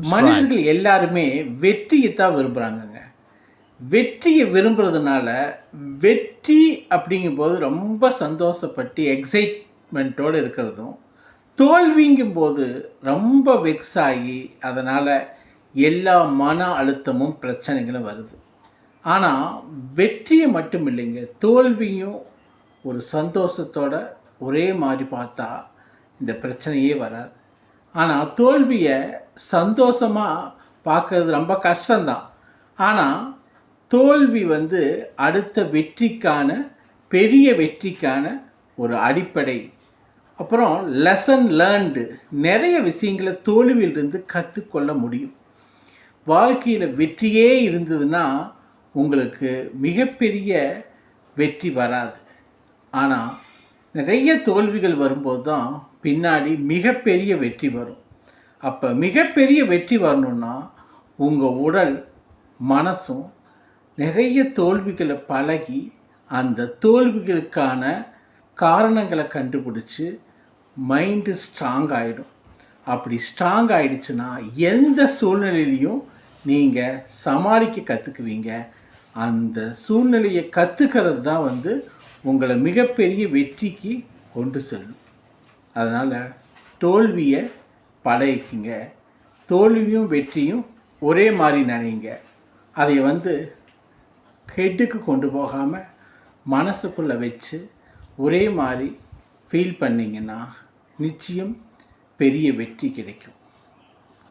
மனிதர்கள் எல்லாருமே வெற்றியை தான் விரும்புகிறாங்கங்க வெற்றியை விரும்புறதுனால வெற்றி அப்படிங்கும்போது ரொம்ப சந்தோஷப்பட்டு எக்ஸைட்மெண்ட்டோடு இருக்கிறதும் தோல்விங்கும் போது ரொம்ப வெக்ஸ் ஆகி அதனால் எல்லா மன அழுத்தமும் பிரச்சனைகளும் வருது. ஆனால் வெற்றியை மட்டும் இல்லைங்க தோல்வியும் ஒரு சந்தோஷத்தோட ஒரே மாதிரி பார்த்தா இந்த பிரச்சனையே வராது. ஆனால் தோல்வியை சந்தோஷமாக பார்க்கறது ரொம்ப கஷ்டம்தான். ஆனால் தோல்வி வந்து அடுத்த வெற்றிக்கான பெரிய வெற்றிக்கான ஒரு அடிப்படை. அப்புறம் லெசன் லேர்ன்டு நிறைய விஷயங்களை தோல்வியிலிருந்து கற்றுக்கொள்ள முடியும். வாழ்க்கையில் வெற்றியே இருந்ததுன்னா உங்களுக்கு மிகப்பெரிய வெற்றி வராது. ஆனால் நிறைய தோல்விகள் வரும்போது தான் பின்னாடி மிகப்பெரிய வெற்றி வரும். அப்போ மிகப்பெரிய வெற்றி வரணுன்னா உங்கள் உடல் மனசும் நிறைய தோல்விகளை பழகி அந்த தோல்விகளுக்கான காரணங்களை கண்டுபிடிச்சி மைண்டு ஸ்ட்ராங் ஆகிடும் அப்படி ஸ்ட்ராங் ஆகிடுச்சுன்னா எந்த சூழ்நிலையிலையும் நீங்கள் சமாளிக்க கற்றுக்குவீங்க அந்த சூழ்நிலையை கற்றுக்கிறது தான் வந்து உங்களை மிகப்பெரிய வெற்றிக்கு கொண்டு செல்லும். அதனால் தோல்வியை பழகிக்குங்க தோல்வியும் வெற்றியும் ஒரே மாதிரி நினைங்க அதை வந்து ஹெட்டுக்கு கொண்டு போகாமல் மனசுக்குள்ளே வச்சு ஒரே மாதிரி ஃபீல் பண்ணிங்கன்னா நிச்சயம் பெரிய வெற்றி கிடைக்கும்.